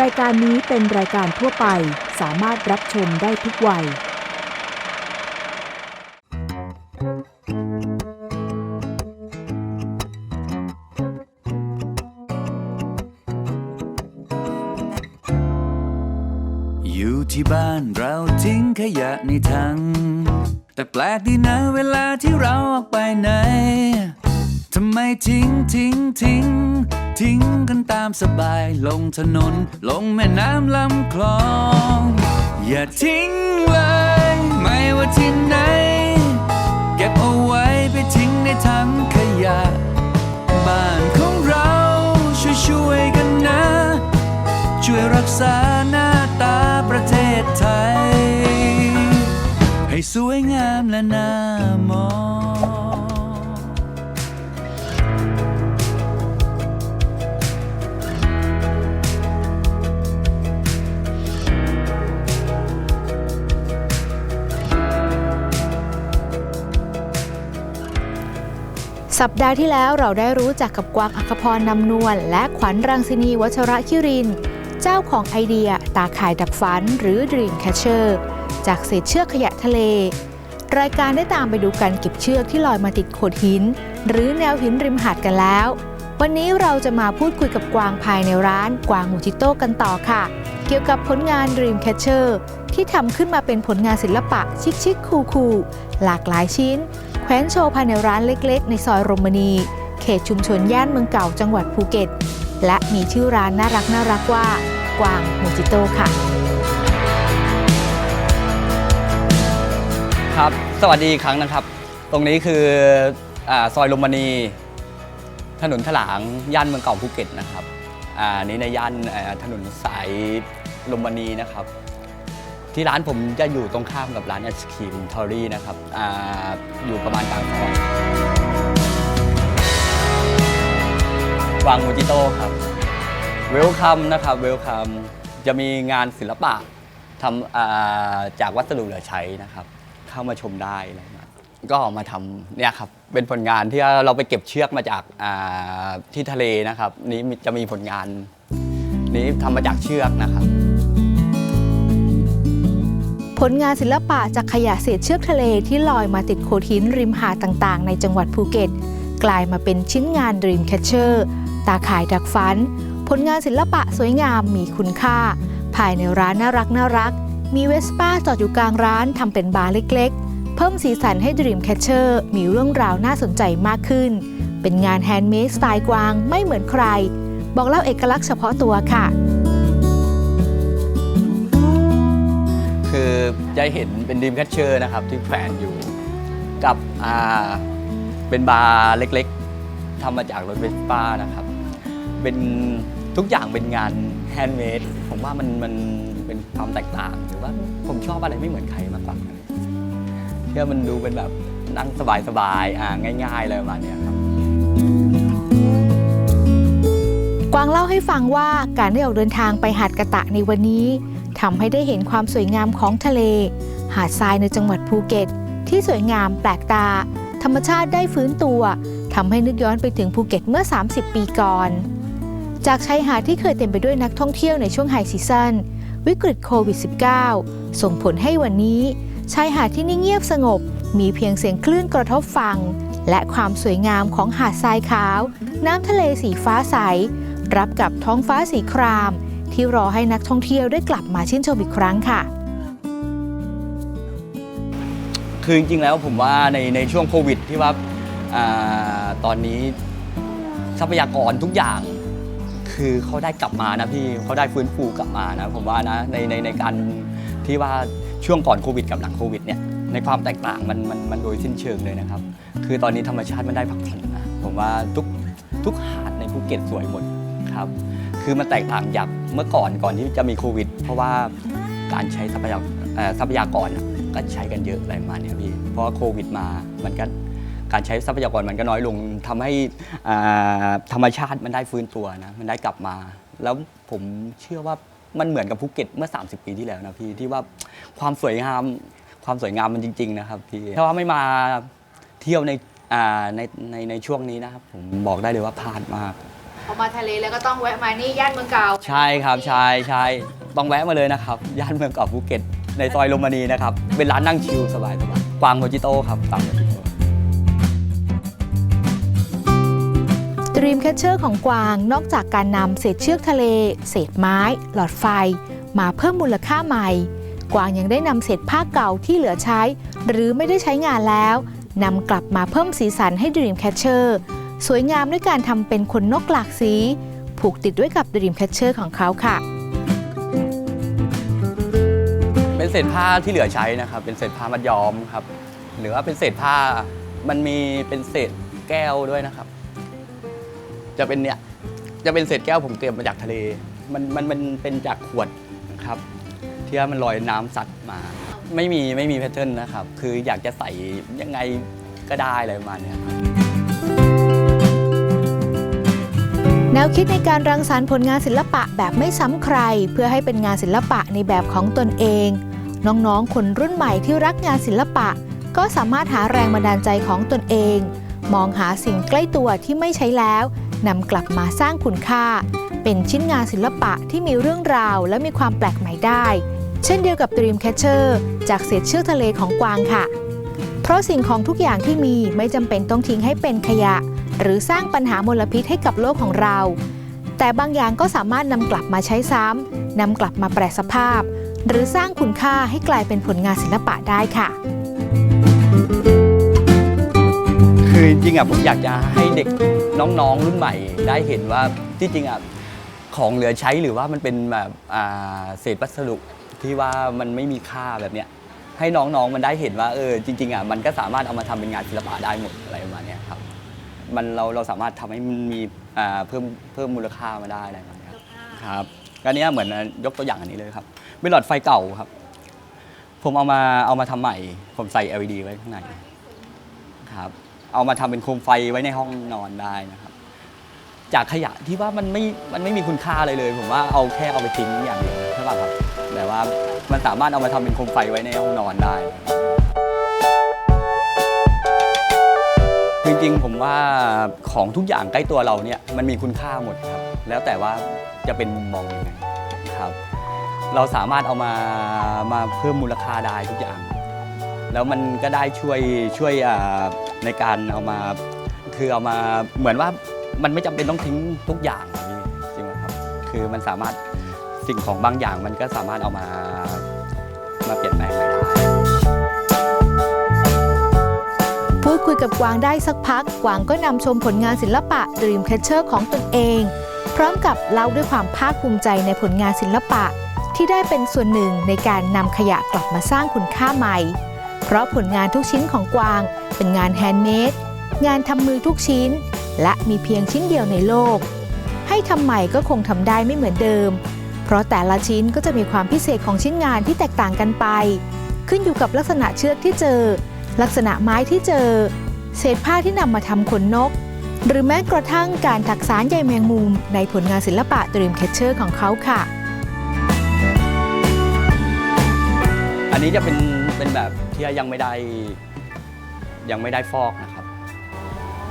รายการนี้เป็นรายการทั่วไปสามารถรับชมได้ทุกวัย อยู่ที่บ้านเราทิ้งขยะในถัง แต่แปลกดีนะเวลาที่เราออกไปไหน ทำไมทิ้งทิ้งทิ้ง ทิ้งกันตามสบายลงถนน ลงแม่น้ำลำคลอง อย่าทิ้งเลย ไม่ว่าที่ไหน เก็บเอาไว้ไปทิ้งในถังขยะ บ้านของเราช่วยช่วยๆกันนะ ช่วยรักษาหน้าตาประเทศไทย ให้สวยงามและน่ามอง สัปดาห์ที่แล้วเราได้รู้จักกับกวางอัคพรนำนวลและขวัญรังสินีวัชระคิริน เจ้าของไอเดียตาข่ายดักฝันหรือ Dream Catcher จากเศษเชือกขยะทะเล รายการได้ตามไปดูการเก็บเชือกที่ลอยมาติดโขดหิน หรือแนวหินริมหาดกันแล้ว วันนี้เราจะมาพูดคุยกับกวางภายในร้านกวางมูจิโต้กันต่อค่ะ เกี่ยวกับผลงาน Dream Catcher ที่ทำขึ้นมาเป็นผลงานศิลปะชิคๆคูลๆหลากหลายชิ้น แขวนโชว์ภายในร้านเล็กๆ ในซอยโรมณีเขตชุมชนย่านเมืองเก่าจังหวัดภูเก็ต และมีชื่อร้านน่ารักน่ารักว่ากวางมูจิโต้ค่ะ ครับ สวัสดีอีกครั้งนะครับ ตรงนี้คืออาซอยลมมณี ถนนถลางย่านเมืองเก่าภูเก็ตนะครับอ่านี้ในย่านถนนสายลมมณีนะครับ ที่ร้านผมจะอยู่ตรงข้ามกับร้านไอศครีมทอรี่นะครับอาอยู่ประมาณกลางซอยวางมูจิโต้ครับเวลคัมนะครับเวลคัมจะมีงานศิลปะทำอ่าจากวัสดุเหลือใช้นะครับ เข้ามาชมได้อะไรมา ก็ออกมาทำเนี่ยครับเป็นผลงานที่เราไปเก็บเชือกมาจากาที่ทะเลนะครับ นี้จะมีผลงาน นี้ทำมาจากเชือกนะครับ ผลงานศิลปะจากขยะเศษเชือกทะเลที่ลอยมาติดโขดหินริมหาดต่างๆ ในจังหวัดภูเก็ต กลายมาเป็นชิ้นงาน Dream Catcher ตาข่ายดักฝัน ผลงานศิลปะสวยงามมีคุณค่า ภายในร้านน่ารักน่ารัก มีเวสป้าจอดอยู่กลางร้านทำเป็นบาร์เล็กๆ เพิ่มสีสันให้ Dream Catcher มีเรื่องราวน่าสนใจมากขึ้น เป็นงานแฮนด์เมดสไตล์กวางไม่เหมือนใคร บอกเล่าเอกลักษณ์เฉพาะตัวค่ะ คือจะเห็นเป็นดีมแคชเชอร์นะครับที่แขวนอยู่กับอ่าเป็นบาร์เล็กๆทำมาจากรถเวสป้านะครับ เป็นทุกอย่างเป็นงานแฮนด์เมดผมว่ามันมันเป็นความแตกต่าง หรือว่าผมชอบอะไรไม่เหมือนใครมากกว่า ที่มันดูเป็นแบบนั่งสบายๆอ่าง่ายๆอะไรประมาณนี้ครับกวางเล่าให้ฟังว่าการได้ออกเดินทางไปหาดกะตะในวันนี้ทำให้ได้เห็นความสวยงามของทะเล หาดทรายในจังหวัดภูเก็ต ที่สวยงามแปลกตา ธรรมชาติได้ฟื้นตัวทำให้นึกย้อนไปถึงภูเก็ตเมื่อ 30 ปีก่อน จากชายหาดที่เคยเต็มไปด้วยนักท่องเที่ยวในช่วงไฮซีซั่นวิกฤตโควิด -19 ส่งผลให้วันนี้ ชายหาดที่นิ่งเงียบสงบ มีเพียงเสียงคลื่นกระทบฟังและความสวยงามของหาดทรายขาว น้ำทะเลสีฟ้าใส รับกับท้องฟ้าสีคราม ที่รอให้นักท่องเที่ยวได้กลับมาชื่นชมอีกครั้งค่ะ คือจริงๆแล้วผมว่าในในช่วงโควิดที่ว่าอาตอนนี้ทรัพยากรทุกอย่าง คือเขาได้กลับมานะพี่เขาได้ฟื้นฟูกลับมานะ ผมว่านะในในในการที่ว่า ช่วงก่อนโควิดกับหลังโควิดเนี่ยในความแตกต่างมันมันมันโดยสิ้นเชิงเลยนะครับ คือตอนนี้ธรรมชาติมันได้พักผ่อนนะผมว่าทุกทุกหาดในภูเก็ตสวยหมดครับ คือมันแตกต่างจากเมื่อก่อนก่อนที่จะมีโควิด เพราะว่าการใช้ทรัพยากรทรัพยากรอะก็ใช้กันเยอะอะไรมาเนี้ยพี่เพราะว่าโควิดมามันก็การใช้ทรัพยากรมันก็น้อยลงทำให้อ่าธรรมชาติมันได้ฟื้นตัวนะมันได้กลับมา แล้วผมเชื่อว่า มันเหมือนกับภูเก็ตเมื่อ 30 ปีที่แล้วนะพี่ที่ว่าความสวยงามความสวยงามมันจริง ๆ นะครับพี่ถ้าว่าไม่มาเที่ยวในอ่าในในในช่วงนี้นะครับผมบอกได้เลยว่าพลาดมาก พอมาทะเลแล้วก็ต้องแวะมานี่ย่านเมืองเก่าใช่ครับใช่ใช่ต้องแวะมาเลยนะครับย่านเมืองเก่าภูเก็ต ในซอยลมมณีนะครับเป็นร้านนั่งชิลสบายสบายกวางโมจิโต้ครับกวางโมจิโต้ Dreamcatcher ของกวาง นอกจากการนำเศษเชือกทะเล เศษไม้ หลอดไฟ มาเพิ่มมูลค่าใหม่ กวางยังได้นำเศษผ้าเก่าที่เหลือใช้ หรือไม่ได้ใช้งานแล้วนำกลับมาเพิ่มสีสันให้ Dreamcatcher สวยงามด้วยการทำเป็นขนนกหลากสี ผูกติดด้วยกับ Dreamcatcher ของเขาค่ะ เป็นเศษผ้าที่เหลือใช้นะครับ เป็นเศษผ้ามัดย้อมครับ หรือว่าเป็นเศษผ้ามันมีเป็นเศษแก้วด้วยนะครับ จะเป็นเนี่ยจะเป็นเศษแก้วผมเตรียมาจากทะเล มันมันมันเป็นจากขวดนะครับที่ว่ามันลอยน้ำสัตว์มา ไม่มีไม่มีแพทเทิร์นนะครับ คืออยากจะใส่ยังไงก็ได้อะไรประมาณเนี้ยครับ แนวคิดในการรังสรรค์ผลงานศิลปะแบบไม่ซ้ำใคร เพื่อให้เป็นงานศิลปะในแบบของตนเอง น้องๆ คนรุ่นใหม่ที่รักงานศิลปะ ก็สามารถหาแรงบันดาลใจของตนเอง มองหาสิ่งใกล้ตัวที่ไม่ใช้แล้ว นำกลับมาสร้างคุณค่า เป็นชิ้นงานศิลปะที่มีเรื่องราวและมีความแปลกใหม่ได้ เช่นเดียวกับ Dreamcatcher จากเศษเชือกทะเลของกวางค่ะ เพราะสิ่งของทุกอย่างที่มีไม่จำเป็นต้องทิ้งให้เป็นขยะ หรือสร้างปัญหามลพิษให้กับโลกของเรา แต่บางอย่างก็สามารถนำกลับมาใช้ซ้ำนำกลับมาแปรสภาพ หรือสร้างคุณค่าให้กลายเป็นผลงานศิลปะได้ค่ะคือจริงๆอะผมอยากจะให้เด็ก น้องๆรุ่นใหม่ได้เห็นว่าที่จริงอะของเหลือใช้หรือว่ามันเป็นแบบอ่าเศษวัสดุที่ว่ามันไม่มีค่าแบบเนี้ยให้น้องๆมันได้เห็นว่าเออจริงๆอะมันก็สามารถเอามาทำเป็นงานศิลปะได้หมดอะไรประมาณเนี้ยครับมันเราเราสามารถทำให้มันมีอ่าเพิ่มเพิ่มมูลค่ามาได้อะไรประมาณเนี้ยครับก็เนี้ยเหมือนยกตัวอย่างอันนี้เลยครับเป็นหลอดไฟเก่าครับ ผมเอามาเอามาทำใหม่ ผมใส่ LED ไว้ข้างในครับ เอามาทำเป็นโคมไฟไว้ในห้องนอนได้นะครับ จากขยะที่ว่ามันไม่มันไม่มีคุณค่าอะไรเลย ผมว่าเอาแค่เอาไปทิ้งอย่างเดียวใช่ป่ะครับแต่ว่ามันสามารถเอามาทำเป็นโคมไฟไว้ในห้องนอนได้จริงๆ ผมว่าของทุกอย่างใกล้ตัวเราเนี่ยมันมีคุณค่าหมดครับ แล้วแต่ว่าจะเป็นมุมมองยังไงครับ เราสามารถเอามามาเพิ่มมูลค่าได้ทุกอย่าง แล้วมันก็ได้ช่วยช่วยในการเอามาคือเอามาเหมือนว่ามันไม่จำเป็นต้องทิ้งทุกอย่างอะพี่จริงไหมครับคือมันสามารถสิ่งของบางอย่างมันก็สามารถเอามามาเปลี่ยนแปลงใหม่ได้พูดคุยกับกวางได้สักพัก กวางก็นำชมผลงานศิลปะ Dreamcatcher ของตนเอง พร้อมกับเล่าด้วยความภาคภูมิใจในผลงานศิลปะ ที่ได้เป็นส่วนหนึ่งในการนำขยะกลับมาสร้างคุณค่าใหม่ เพราะผลงานทุกชิ้นของกวาง เป็นงานแฮนด์เมดงานทำมือทุกชิ้น และมีเพียงชิ้นเดียวในโลก ให้ทำใหม่ก็คงทำได้ไม่เหมือนเดิม เพราะแต่ละชิ้นก็จะมีความพิเศษของชิ้นงานที่แตกต่างกันไป ขึ้นอยู่กับลักษณะเชือกที่เจอ ลักษณะไม้ที่เจอ เศษผ้าที่นำมาทำขนนก หรือแม้กระทั่งการถักสารใยแมงมุม ในผลงานศิลปะ Dreamcatcher ของเขาค่ะ อันนี้จะเป็น เป็นแบบที่ยังไม่ได้ยังไม่ได้ฟอกนะครับ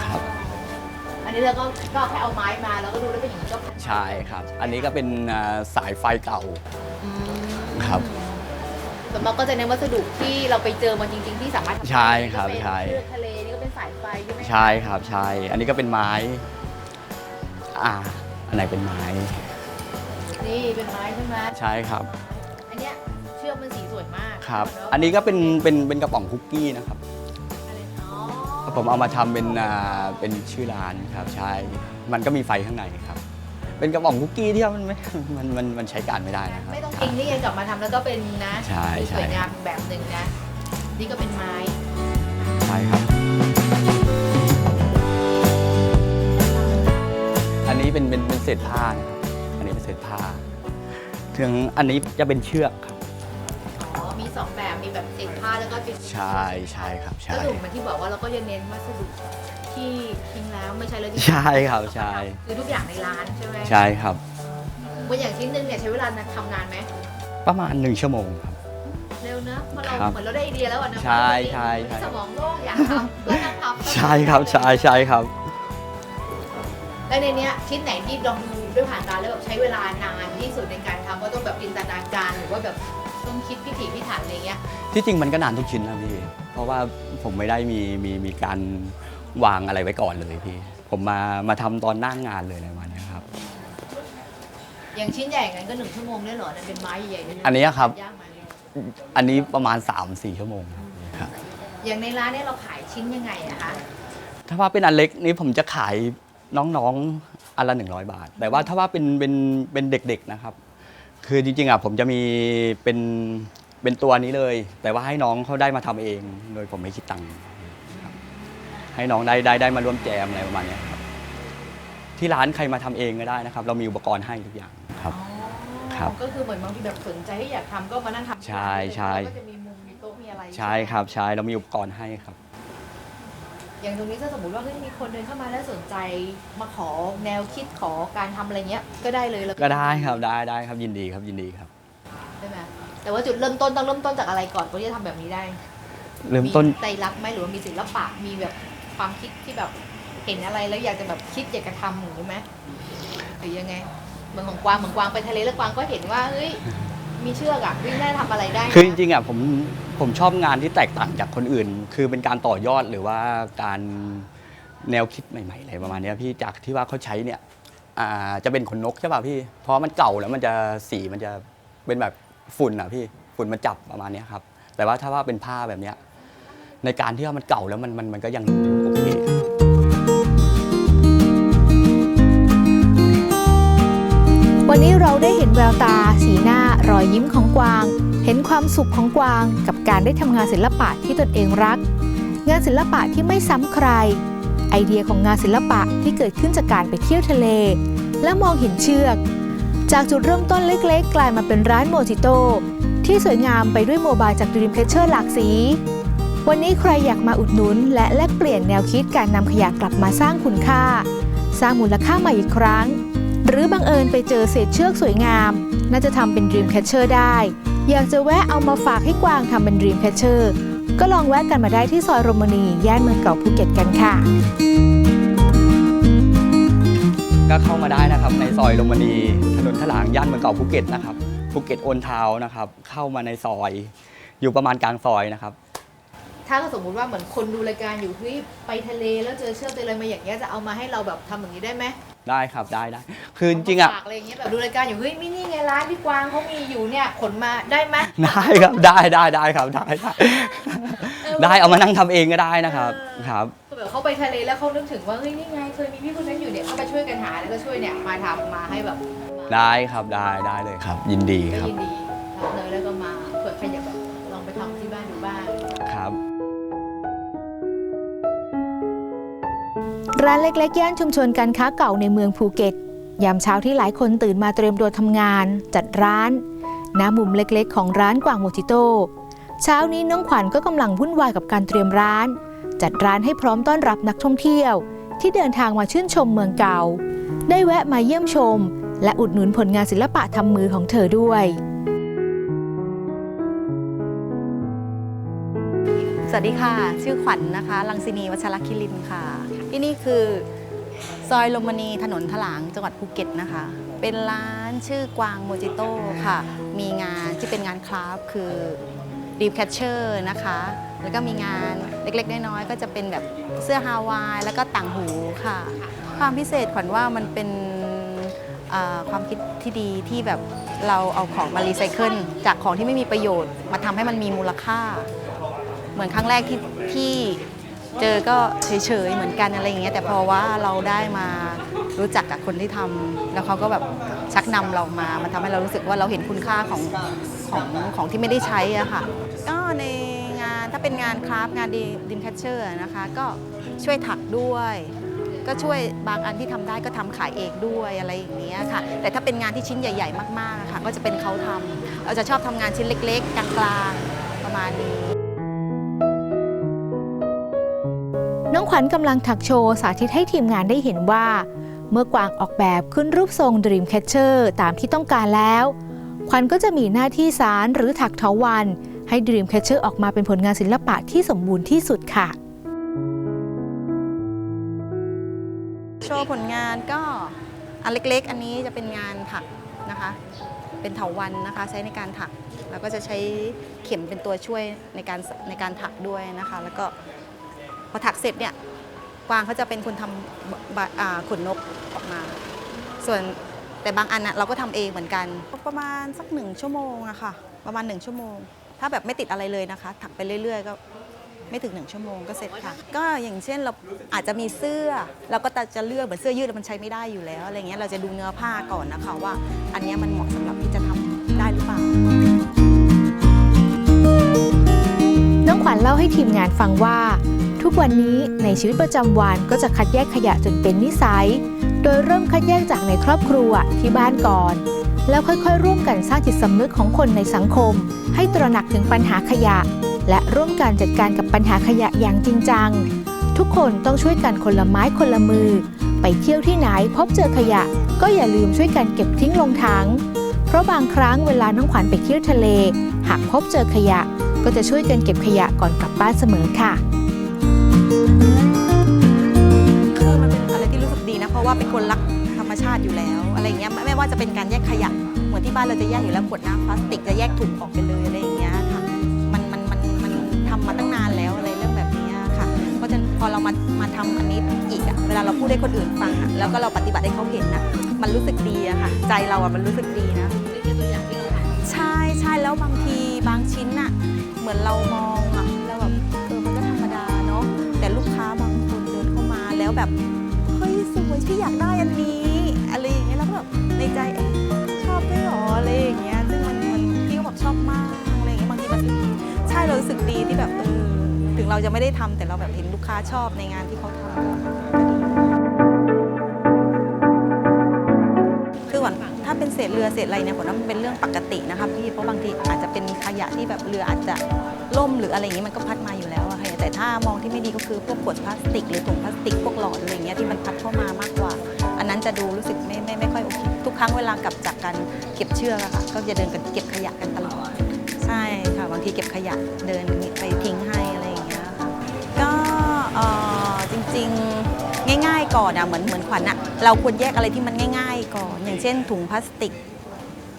ครับ อันนี้เราก็ก็แค่เอาไม้มาแล้วก็ดูแล้วเป็นอย่างนี้ก็ใช่ครับ อันนี้ก็เป็นอ่าสายไฟเก่าครับส่วนมากก็จะในวัสดุที่เราไปเจอมาจริง ๆ ที่สามารถทำได้ใช่ครับเป็นใช่เชือกทะเลนี่ก็เป็นสายไฟใช่ไหมใช่ครับใช่อันนี้ก็เป็นไม้ อ่า อันไหนเป็นไม้ นี่เป็นไม้ใช่ไหมใช่ครับ อันเนี้ยเชือกมันสีสวยมาก ครับแล้วอันนี้ก็เป็นเป็นเป็นกระป๋องคุกกี้นะครับอะไรอ๋อผมเอามาทำเป็นอ่าเป็นชื่อร้านครับใช่ มันก็มีไฟข้างในครับ เป็นกระป๋องคุกกี้ที่ว่ามันไม่มันมันมันใช้การไม่ได้นะครับ ไม่ต้องทิ้งนี่ยังกลับมาทำแล้วก็เป็นนะใช่ใช่ สวยงามแบบหนึ่งนะ นี่ก็เป็นไม้ ใช่ครับ อันนี้เป็นเป็นเป็นเศษผ้านะครับ อันนี้เป็นเศษผ้า ถึงอันนี้จะเป็นเชือกครับอ๋อ มีสองแบบมีแบบเศษผ้าแล้วก็เป็นใช่ใช่ครับก็ใช่ถูกเหมือนที่บอกว่าเราก็จะเน้นวัสดุที่ทิ้งแล้วไม่ใช้แล้วจริงๆใช่ครับใช่คือทุกอย่างในร้านใช่ไหมใช่ครับว่าอย่างชิ้นหนึ่งเนี่ยใช้เวลาทำงานไหมประมาณหนึ่งชั่วโมงครับเร็วนะเพราะเราครับเหมือนเราได้ไอเดียแล้วอะนะใช่ใช่ใช่สมองโล่งอยากทำก็นั่งทำใช่ครับใช่ใช่ครับแแล้วในเนี้ยชิ้นไหนที่ลองดูด้วยผ่านตาแล้วแบบใช้เวลานานที่สุดในการทำว่าต้องแบบจินตนาการหรือว่าแบบ ต้องคิดพิถีพิถันอะไรเงี้ย ที่จริงมันก็นานทุกชิ้นนะพี่ เพราะว่าผมไม่ได้มีมีมีการวางอะไรไว้ก่อนเลยพี่ ผมมามาทำตอนหน้างงานเลยในวันนี้ครับ อย่างชิ้นใหญ่งั้นก็หนึ่งชั่วโมงได้เหรอนั่นเป็นไม้ใหญ่ๆอันนี้ครับ ยากไหมอันนี้ประมาณ 3-4 ชั่วโมงครับ อย่างในร้านเนี่ยเราขายชิ้นยังไงอะคะ ถ้าว่าเป็นอันเล็กนี่ผมจะขายน้องๆอันละ100 บาท แต่ว่าถ้าว่าเป็นเป็นเป็นเด็กๆนะครับ คือจริงๆอะผมจะมีเป็นเป็นตัวนี้เลย แต่ว่าให้น้องเขาได้มาทำเอง โดยผมไม่คิดตังค์ครับให้น้องได้ได้ได้มาร่วมแจมอะไรประมาณเนี้ยครับที่ร้านใครมาทำเองก็ได้นะครับ เรามีอุปกรณ์ให้ทุกอย่างครับ ครับก็คือเหมือนบางทีแบบสนใจที่อยากทำก็มานั่งทำใช่ใช่ แล้วก็จะมีมุมมีโต๊ะมีอะไรใช่ครับใช่เรามีอุปกรณ์ให้ครับ อย่างตรงนี้ถ้าสมมติว่าเฮ้ยมีคนเดินเข้ามาแล้วสนใจมาขอแนวคิดขอการทำอะไรเงี้ยก็ได้เลยแล้วก็ได้ครับได้ได้ครับยินดีครับยินดีครับ ใช่ไหมแต่ว่าจุดเริ่มต้นต้องเริ่มต้นจากอะไรก่อนก็จะทำแบบนี้ได้เริ่มต้นใจรักไหมหรือว่ามีศิลปะมีแบบความคิดที่แบบเห็นอะไรแล้วอยากจะแบบคิดอยากจะทำอย่างนี้ไหมหรือยังไงเหมือนของกวางเหมือนกวางไปทะเลแล้วกวางก็เห็นว่าเฮ้ยมีเชือกอะวิ่งได้ทำอะไรได้นะคือจริงๆอะผม ผมชอบงานที่แตกต่างจากคนอื่น คือเป็นการต่อยอดหรือว่าการแนวคิดใหม่ๆอะไรประมาณเนี้ยพี่จากที่ว่าเขาใช้เนี่ยอ่าจะเป็นขนนกใช่ป่ะพี่ เพราะมันเก่าแล้วมันจะสีมันจะเป็นแบบฝุ่นอะพี่ฝุ่นมันจับประมาณเนี้ยครับ แต่ว่าถ้าว่าเป็นผ้าแบบเนี้ยในการที่ว่ามันเก่าแล้วมันมันมันก็ยังโอเค วันนี้เราได้เห็นแววตา สีหน้ารอยยิ้มของกวาง เห็นความสุขของกวางกับการได้ทำงานศิลปะที่ตนเองรัก งานศิลปะที่ไม่ซ้ำใคร ไอเดียของงานศิลปะที่เกิดขึ้นจากการไปเที่ยวทะเล และมองเห็นเชือก จากจุดเริ่มต้นเล็กๆ กลายมาเป็นร้านโมจิโต้ที่สวยงามไปด้วยโมบายจาก Dream Catcher หลากสี วันนี้ใครอยากมาอุดหนุน และแลกเปลี่ยนแนวคิดการนำขยะกลับมาสร้างคุณค่า สร้างมูลค่าใหม่อีกครั้ง หรือบังเอิญไปเจอเศษเชือกสวยงาม น่าจะทำเป็น Dream Catcher ได้ อยากจะแวะเอามาฝากให้กวางทำเป็น Dream Catcher ก็ลองแวะกันมาได้ที่ซอยโรมนีย่านเมืองเก่าภูเก็ตกันค่ะ ก็เข้ามาได้นะครับในซอยลมมณี ถนนถลางย่านเมืองเก่าภูเก็ตนะครับภูเก็ตโอนทาวน์นะครับ เข้ามาในซอย อยู่ประมาณกลางซอยนะครับ ถ้าสมมุติว่าเหมือนคนดูรายการอยู่เฮ้ยไปทะเลแล้วเจอเชือกเจออะไรมาอย่างเงี้ยจะเอามาให้เราแบบทำอย่างนี้ได้ไหม ได้ครับได้ได้คือจริงๆอะ ฝากอะไรอย่างเงี้ยแบบดูรายการอยู่เฮ้ยมินี่ไงร้านพี่กวางเขามีอยู่เนี่ยขนมาได้ไหมได้ครับได้ได้ได้ครับได้ได้ได้เอามานั่งทำเองก็ได้นะครับเออครับ คือแบบเขาไปทะเลแล้วเขานึกถึงว่าเฮ้ยนี่ไงเคยมีพี่คนนั้นอยู่เนี่ยเขามาช่วยกันหาแล้วก็ช่วยเนี่ยมาทำมาให้แบบมาได้ครับได้ได้เลยครับ ยินดีก็ครับ ยินดีทำเลยแล้วก็มาเผื่อใครอยากแบบ ร้านเล็กๆ ย่านชุมชนการค้าเก่าในเมืองภูเก็ต ยามเช้าที่หลายคนตื่นมาเตรียมตัวทำงาน จัดร้านณมุมเล็กๆ ของร้านกวางโมจิโต้เช้านี้น้องขวัญก็กำลังวุ่นวายกับการเตรียมร้าน จัดร้านให้พร้อมต้อนรับนักท่องเที่ยว ที่เดินทางมาชื่นชมเมืองเก่า ได้แวะมาเยี่ยมชม และอุดหนุนผลงานศิลปะทำมือของเธอด้วยสวัสดีค่ะ ชื่อขวัญนะคะ ลังสินีวัชรคิรินค่ะ ที่นี่คือซอยลมณีถนนถลางจังหวัดภูเก็ตนะคะ เป็นร้านชื่อกวางโมจิโต้ค่ะ มีงานที่เป็นงานคราฟคือ Deep Catcher นะคะ แล้วก็มีงานเล็กๆ น้อยๆ ก็จะเป็นแบบเสื้อฮาวาย แล้วก็ต่างหูค่ะ ความพิเศษขวัญว่ามันเป็นความคิดที่ดีที่แบบเราเอาของมารีไซเคิลจากของที่ไม่มีประโยชน์ มาทำให้มันมีมูลค่า เหมือนครั้งแรกที่ที่ เจอก็เฉยๆเหมือนกันอะไรอย่างเงี้ยแต่พอว่าเราได้มารู้จักกับคนที่ทำแล้วเขาก็แบบชักนำเรามามันทำให้เรารู้สึกว่าเราเห็นคุณค่าของของของที่ไม่ได้ใช้อะค่ะ ก็ในงานถ้าเป็นงานคราฟงานดิมแคชเชอร์นะคะ ก็ช่วยถักด้วยก็ช่วยบางอันที่ทำได้ก็ทำขายเองด้วยอะไรอย่างเงี้ยค่ะ แต่ถ้าเป็นงานที่ชิ้นใหญ่ ๆ มากๆค่ะ ก็จะเป็นเขาทำเราจะชอบทำงานชิ้นเล็ก ๆ กลางๆประมาณนี้ น้องขวัญกำลังถักโชว์ สาธิตให้ทีมงานได้เห็นว่า เมื่อกวางออกแบบขึ้นรูปทรง Dream Catcher ตามที่ต้องการแล้ว ขวัญก็จะมีหน้าที่สารหรือถักเถาวัน ให้ Dream Catcher ออกมาเป็นผลงานศิลปะที่สมบูรณ์ที่สุดค่ะ โชว์ผลงานก็อันเล็กๆ อันนี้จะเป็นงานถักนะคะ เป็นเถาวันนะคะใช้ในการถัก แล้วก็จะใช้เข็มเป็นตัวช่วยในการในการถักด้วยนะคะ แล้วก็ พอถักเสร็จเนี่ยกวางเขาจะเป็นคนทำขนนกออกมา ส่วนแต่บางอันนะเราก็ทำเองเหมือนกัน ประมาณสักหนึ่งชั่วโมงอะค่ะ ประมาณหนึ่งชั่วโมง ถ้าแบบไม่ติดอะไรเลยนะคะ ถักไปเรื่อย ๆ ก็ไม่ถึงหนึ่งชั่วโมงก็เสร็จค่ะ ก็อย่างเช่นเราอาจจะมีเสื้อ เราก็จะเลือกเหมือนเสื้อยืดแล้วมันใช้ไม่ได้อยู่แล้วอะไรเงี้ยเราจะดูเนื้อผ้าก่อนนะคะว่า อันนี้มันเหมาะสำหรับที่จะทำได้หรือเปล่าน้องขวัญเล่าให้ทีมงานฟังว่า ทุกวันนี้ในชีวิตประจำวันก็จะคัดแยกขยะจนเป็นนิสัย โดยเริ่มคัดแยกจากในครอบครัวที่บ้านก่อน แล้วค่อยๆ ร่วมกันสร้างจิตสำนึกของคนในสังคม ให้ตระหนักถึงปัญหาขยะ และร่วมกันจัดการกับปัญหาขยะอย่างจริงจัง ทุกคนต้องช่วยกันคนละไม้คนละมือ ไปเที่ยวที่ไหนพบเจอขยะ ก็อย่าลืมช่วยกันเก็บทิ้งลงถังเพราะบางครั้งเวลาน้องขวัญไปเที่ยวทะเล หากพบเจอขยะ ก็จะช่วยกันเก็บขยะก่อนกลับบ้านเสมอค่ะะเพราะว่าเป็นคนรักธรรมชาติอยู่แล้วอะไรเงี้ยไม่ไม่ว่าจะเป็นการแยกขยะเหมือนที่บ้านเราจะแยกอยู่แล้วขวดน้ำพลาสติกจะแยกถุงออกไปเลยอะไรอย่างเงี้ยค่ะมันมันมันมันทำมาตั้งนานแล้วอะไรเรื่องแบบนี้ค่ะ เพราะฉะนั้นพอเรามามาทำอันนี้อีกอะเวลาเราพูดให้คนอื่นฟังอะแล้วก็เราปฏิบัติให้เขาเห็นนะมันรู้สึกดีอะค่ะ ใจเราอะมันรู้สึกดีนะใช่ใช่แล้วบางทีบางชิ้นอะเหมือนเรามองอะแล้วแบบเออมันก็ธรรมดาเนาะแต่ลูกค้าบางคนเดินเข้ามาแล้วแบบ ฮ้ยสวยพี่อยากได้อันนี้ อะไรอย่างเงี้ยแล้วก็แบบในใจเอ๊ะชอบด้วยหรออะไรอย่างเงี้ยซึ่งมันมันพี่ก็แบบชอบมากอะไรอย่างเงี้ยบางทีมันใช่เรารู้สึกดีที่แบบเออถึงเราจะไม่ได้ทำแต่เราแบบเห็นลูกค้าชอบในงานที่เขาทำคือหวันถ้าเป็นเศษเรือเศษอะไรเนี่ยผมว่ามันเป็นเรื่องปกตินะคะพี่เพราะบางทีอาจจะเป็นขยะที่แบบเรืออาจจะล่มหรืออะไรอย่างงี้มันก็พัดมาอยู่แล้ว แต่ถ้ามองที่ไม่ดีก็คือพวกขวดพลาสติก หรือถุงพลาสติกพวกหลอดอะไรเงี้ยที่มันพัดเข้ามามากกว่า อันนั้นจะดูรู้สึกไม่ไม่ไม่ค่อยโอเคทุกครั้งเวลากลับจากการเก็บเชือกอะค่ะก็จะเดินกันเก็บขยะกันตลอดใช่ค่ะบางทีเก็บขยะเดินไปทิ้งให้อะไรอย่างเงี้ยค่ะก็จริงๆง่าย ๆ ก่อนอะเหมือนเหมือนขวัญอะเราควรแยกอะไรที่มันง่าย ๆ ก่อน อย่างเช่นถุงพลาสติก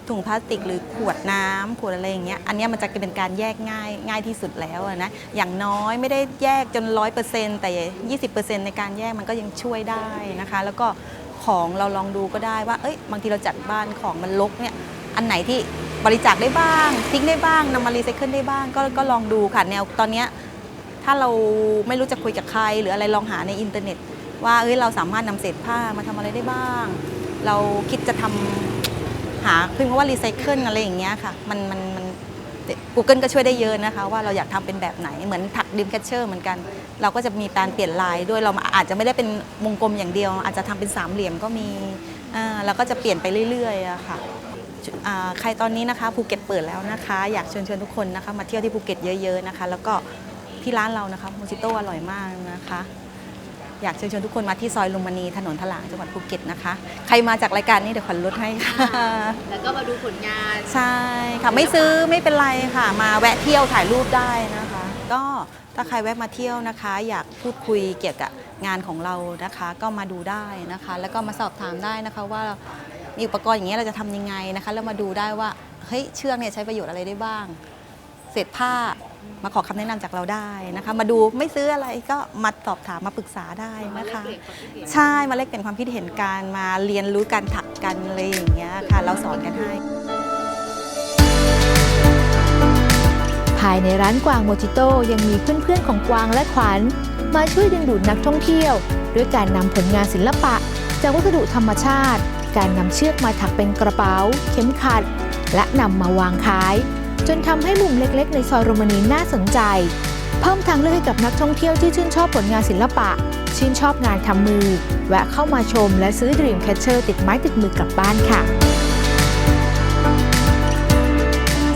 ถุงพลาสติกหรือขวดน้ำขวดอะไรอย่างเงี้ยอันนี้มันจะเป็นการแยกง่ายง่ายที่สุดแล้วนะอย่างน้อยไม่ได้แยกจนร้อยเปอร์เซ็นต์แต่20%ในการแยกมันก็ยังช่วยได้นะคะ แล้วก็ของเราลองดูก็ได้ว่าเอ้ยบางทีเราจัดบ้านของมันรกเนี่ยอันไหนที่บริจาคได้บ้าง ทิ้งได้บ้างนำมารีไซเคิลได้บ้างก็ก็ลองดูค่ะแนวตอนเนี้ยถ้าเราไม่รู้จะคุยกับใคร หรืออะไรลองหาในอินเทอร์เน็ต ว่าเอ้ยเราสามารถนำเศษผ้ามาทำอะไรได้บ้าง เราคิดจะทำ หาพิมพ์คำว่ารีไซเคิลอะไรอย่างเงี้ยค่ะมันมันมัน Google ก็ช่วยได้เยอะนะคะว่าเราอยากทำเป็นแบบไหนเหมือนถักดิมแคชเชอร์เหมือนกัน เราก็จะมีการเปลี่ยนลายด้วยเราอาจจะไม่ได้เป็นวงกลมอย่างเดียว อาจจะทำเป็นสามเหลี่ยมก็มีอ่าเราก็จะเปลี่ยนไปเรื่อยๆอะค่ะใครตอนนี้นะคะภูเก็ตเปิดแล้วนะคะ อยากเชิญชวนทุกคนนะคะมาเที่ยวที่ภูเก็ตเยอะ ๆนะคะ แล้วก็ที่ร้านเรานะคะโมจิโต้อร่อยมากนะคะ อยากเชิญชวนทุกคนมาที่ซอยลุมพินีถนนถลางจังหวัดภูเก็ตนะคะ ใครมาจากรายการนี้เดี๋ยวขวัญลดให้ค่ะ แล้วก็มาดูผลงานใช่ค่ะไม่ซื้อไม่เป็นไรค่ะ มาแวะเที่ยวถ่ายรูปได้นะคะ ก็ถ้าใครแวะมาเที่ยวนะคะ อยากพูดคุยเกี่ยวกับงานของเรานะคะ ก็มาดูได้นะคะ แล้วก็มาสอบถามได้นะคะว่ามีอุปกรณ์อย่างเงี้ยเราจะทำยังไงนะคะ แล้วมาดูได้ว่าเฮ้ยเชือกเนี่ยใช้ประโยชน์อะไรได้บ้าง เศษผ้า มาขอคำแนะนำจากเราได้นะคะ มาดูไม่ซื้ออะไรก็มาสอบถามมาปรึกษาได้นะคะ ใช่มาแลกเปลี่ยนความคิดเห็นกันมาเรียนรู้การถักกันอะไรอย่างเงี้ยค่ะ เราสอนกันให้ ภายในร้านกวางโมจิโต้ยังมีเพื่อนๆของกวางและขวัญ มาช่วยดึงดูดนักท่องเที่ยว ด้วยการนำผลงานศิลปะ จากวัสดุธรรมชาติ การนำเชือกมาถักเป็นกระเป๋า เข็มขัด และนำมาวางขาย จนทำให้มุมเล็กๆ ในซอยโรมานีน่าสนใจ เพิ่มทางเลือกให้กับนักท่องเที่ยวที่ชื่นชอบผลงานศิลปะ ชื่นชอบงานทำมือ แวะเข้ามาชมและซื้อ Dream Catcher ติดไม้ติดมือกลับบ้านค่ะ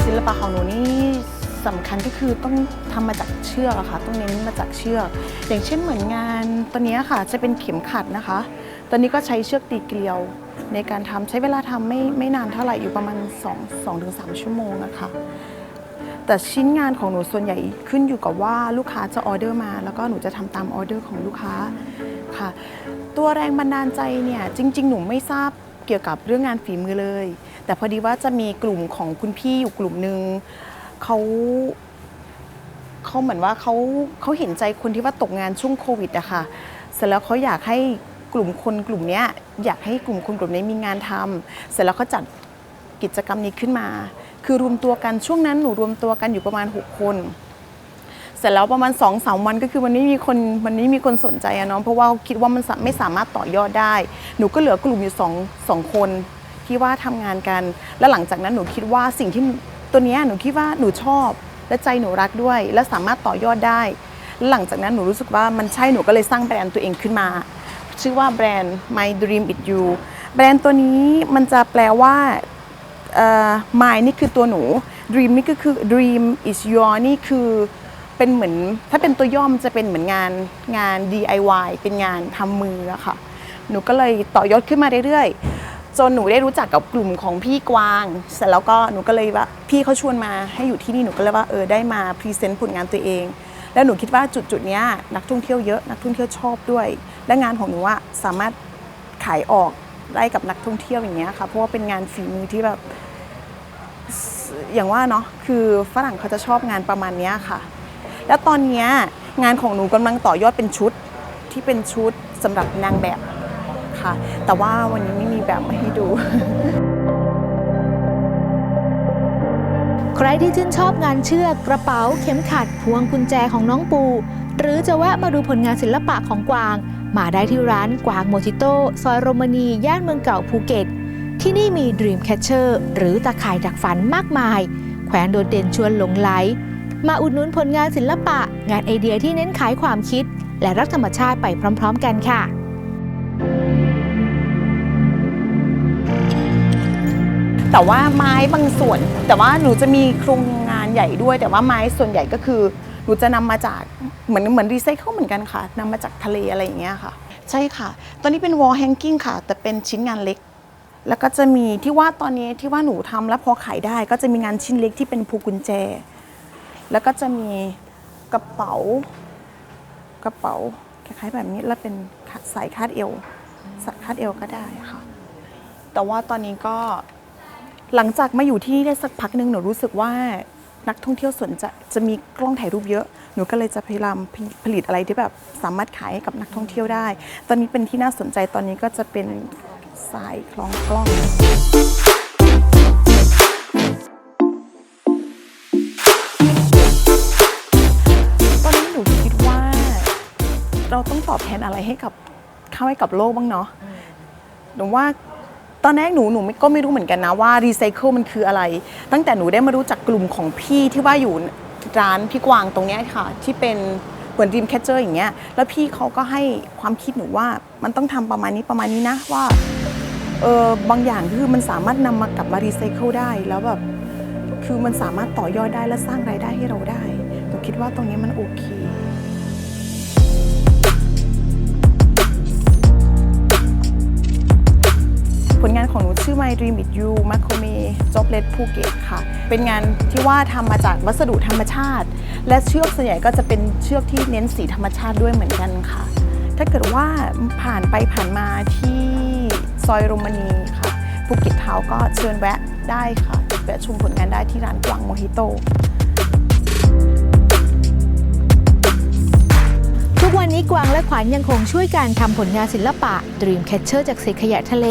ศิลปะของหนูนี่สำคัญก็คือต้องทำมาจากเชือกอะค่ะต้องเน้นมาจากเชือก อย่างเช่นเหมือนงานตัวนี้ค่ะจะเป็นเข็มขัดนะคะ ตอนนี้ก็ใช้เชือกตีเกลียว ในการทำใช้เวลาทำไม่ไม่นานเท่าไหร่อยู่ประมาณ2 2ถึง3ชั่วโมงนะคะแต่ชิ้นงานของหนูส่วนใหญ่ขึ้นอยู่กับว่าลูกค้าจะออเดอร์มา แล้วก็หนูจะทำตามออเดอร์ของลูกค้าค่ะ ตัวแรงบันดาลใจเนี่ยจริง ๆ หนูไม่ทราบเกี่ยวกับเรื่องงานฝีมือเลย แต่พอดีว่าจะมีกลุ่มของคุณพี่อยู่กลุ่มหนึ่งเขาเขาเหมือนว่าเขาเขาเห็นใจคนที่ว่าตกงานช่วงโควิดอะค่ะเสร็จแล้วเขาอยากให้ กลุ่มคนกลุ่มนี้อยากให้กลุ่มคนกลุ่มนี้มีงานทำเสร็จแล้วเขาจัดกิจกรรมนี้ขึ้นมา คือรวมตัวกันช่วงนั้นหนูรวมตัวกันอยู่ประมาณ 6 คน เสร็จแล้วประมาณ2อสามวันก็คือวันนี้มีคนวันนี้มีคนสนใจอะเนาะเพราะว่าคิดว่ามันไม่สามารถต่อยอดได้ หนูก็เหลือกลุ่มอยู่สองสองคนที่ว่าทำงานกัน แล้วหลังจากนั้นหนูคิดว่าสิ่งที่ตัวนี้หนูคิดว่าหนูชอบ และใจหนูรักด้วย และสามารถต่อยอดได้แล้วหลังจากนั้นหนูรู้สึกว่ามันใช่หนูก็เลยสร้างแบรนด์ตัวเองขึ้นมา ชื่อว่าแบรนด์ My Dream It You แบรนด์ตัวนี้มันจะแปลว่า my นี่คือตัวหนู dream นี่ก็คือ dream is your นี่คือเป็นเหมือนถ้าเป็นตัวย่อมจะเป็นเหมือนงานงาน DIY เป็นงานทำมืออะค่ะ หนูก็เลยต่อยอดขึ้นมาเรื่อยๆ จนหนูได้รู้จักกับกลุ่มของพี่กวาง เสร็จแล้วก็หนูก็เลยว่าพี่เขาชวนมาให้อยู่ที่นี่หนูก็เลยว่าเออได้มาพรีเซนต์ผลงานตัวเอง แล้วหนูคิดว่าจุดจุดๆนี้นักท่องเที่ยวเยอะนักท่องเที่ยวชอบด้วย และงานของหนูอะสามารถขายออกได้กับนักท่องเที่ยวอย่างเงี้ยค่ะเพราะว่าเป็นงานฝีมือที่แบบอย่างว่าเนาะคือฝรั่งเขาจะชอบงานประมาณเนี้ยค่ะ แล้วตอนเนี้ยงานของหนูกำลังต่อยอดเป็นชุดที่เป็นชุดสำหรับนางแบบค่ะ แต่ว่าวันนี้ไม่มีแบบมาให้ดู ใครที่ชื่นชอบงานเชือกกระเป๋าเข็มขัดพวงกุญแจของน้องปู หรือจะแวะมาดูผลงานศิลปะของกวาง มาได้ที่ร้านกวางโมจิโต้ซอยโรมานี ย่านเมืองเก่าภูเก็ต ที่นี่มี Dream Catcher หรือตาข่ายดักฝันมากมาย แขวนโดดเด่นชวนหลงไหล มาอุดหนุนผลงานศิลปะ งานไอเดียที่เน้นขายความคิด และรักธรรมชาติไปพร้อม ๆ กันค่ะแต่ว่าไม้บางส่วน แต่ว่าหนูจะมีโครงงานใหญ่ด้วย แต่ว่าไม้ส่วนใหญ่ก็คือ นูจะนำมาจากเหมือนเหมือนรีไซเคิลเหมือนกันค่ะนำมาจากทะเลอะไรอย่างเงี้ยค่ะ ใช่ค่ะ ตอนนี้เป็น wall hanging ค่ะ แต่เป็นชิ้นงานเล็ก แล้วก็จะมีที่ว่าตอนนี้ที่ว่าหนูทำแล้วพอขายได้ ก็จะมีงานชิ้นเล็กที่เป็นพวงกุญแจ แล้วก็จะมีกระเป๋ากระเป๋าคล้ายๆแบบนี้แล้วเป็นสายคาดเอวสายคาดเอวก็ได้ค่ะ แต่ว่าตอนนี้ก็หลังจากมาอยู่ที่นี่ได้สักพักหนึ่งหนูรู้สึกว่า นักท่องเที่ยวสนจะจะมีกล้องถ่ายรูปเยอะ หนูก็เลยจะพยายามผลิตอะไรที่แบบสามารถขายให้กับนักท่องเที่ยวได้ ตอนนี้เป็นที่น่าสนใจตอนนี้ก็จะเป็นสายคล้องกล้องตอนนี้หนูคิดว่าเราต้องตอบแทนอะไรให้กับเข้าให้กับโลกบ้างเนาะหนูว่า อนแรกหนูหนูก็ไม่รู้เหมือนกันนะว่ารีไซเคิลมันคืออะไร ตั้งแต่หนูได้มารู้จักกลุ่มของพี่ที่ว่าอยู่ร้านพี่กวางตรงเนี้ยค่ะ ที่เป็นเหมือนดีมแคชเจอร์อย่างเงี้ยแล้วพี่เขาก็ให้ความคิดหนูว่ามันต้องทำประมาณนี้ประมาณนี้นะว่าเออบางอย่างคือมันสามารถนำมากลับมารีไซเคิลได้แล้วแบบคือมันสามารถต่อยอดได้และสร้างรายได้ให้เราได้หนูคิดว่าตรงนี้มันโอเค ผลงานของหนูชื่อ My Dream It You m a c r o m e Joblet Phuket ค่ะ เป็นงานที่ว่าทำมาจากวัสดุธรรมชาติ และเชือกส่วนใหญ่ก็จะเป็นเชือกที่เน้นสีธรรมชาติด้วยเหมือนกันค่ะ ถ้าเกิดว่าผ่านไปผ่านมาที่ซอยโรมานีค่ะภูเก็ตเทาก็เชิญแวะได้ค่ะแวะชมผลงานได้ที่ร้านกวางโมฮิโตทุกวันนี้กวางและขวัญยังคงช่วยกันทำผลงานศิลปะ Dream Catcher จากเศษขยะทะเล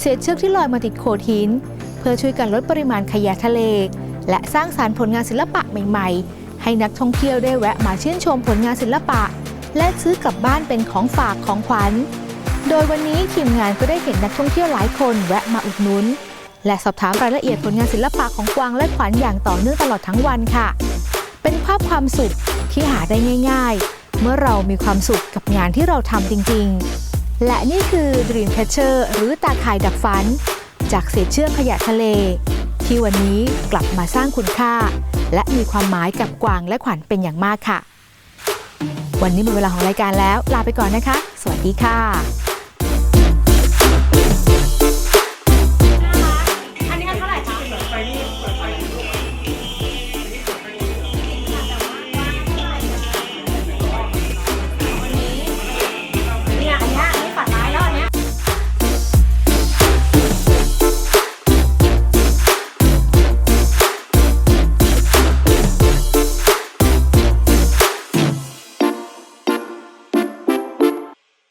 เศษเชือกที่ลอยมาติดโขดหิน เพื่อช่วยกันลดปริมาณขยะทะเล และสร้างสารรค์ผลงานศิลปะใหม่ ๆ ให้นักท่องเที่ยวได้แวะมาชื่นชมผลงานศิลปะ และซื้อกลับบ้านเป็นของฝากของขวัญ โดยวันนี้ทีมงานก็ได้เห็นนักท่องเที่ยวหลายคนแวะมาอุดหนุนและสอบถามรายละเอียดผลงานศิลปะของกวางและขวัญอย่างต่อเนื่องตลอดทั้งวันค่ะ เป็นภาพความสุขที่หาได้ง่าย ๆ เมื่อเรามีความสุขกับงานที่เราทำจริง ๆ และนี่คือ Dreamcatcher หรือตาข่ายดักฟัน จากเศษเชื่อกขยะทะเล ที่วันนี้กลับมาสร้างคุณค่า และมีความหมายกับกวางและขวัญเป็นอย่างมากค่ะ วันนี้หมดเวลาของรายการแล้ว ลาไปก่อนนะคะ สวัสดีค่ะ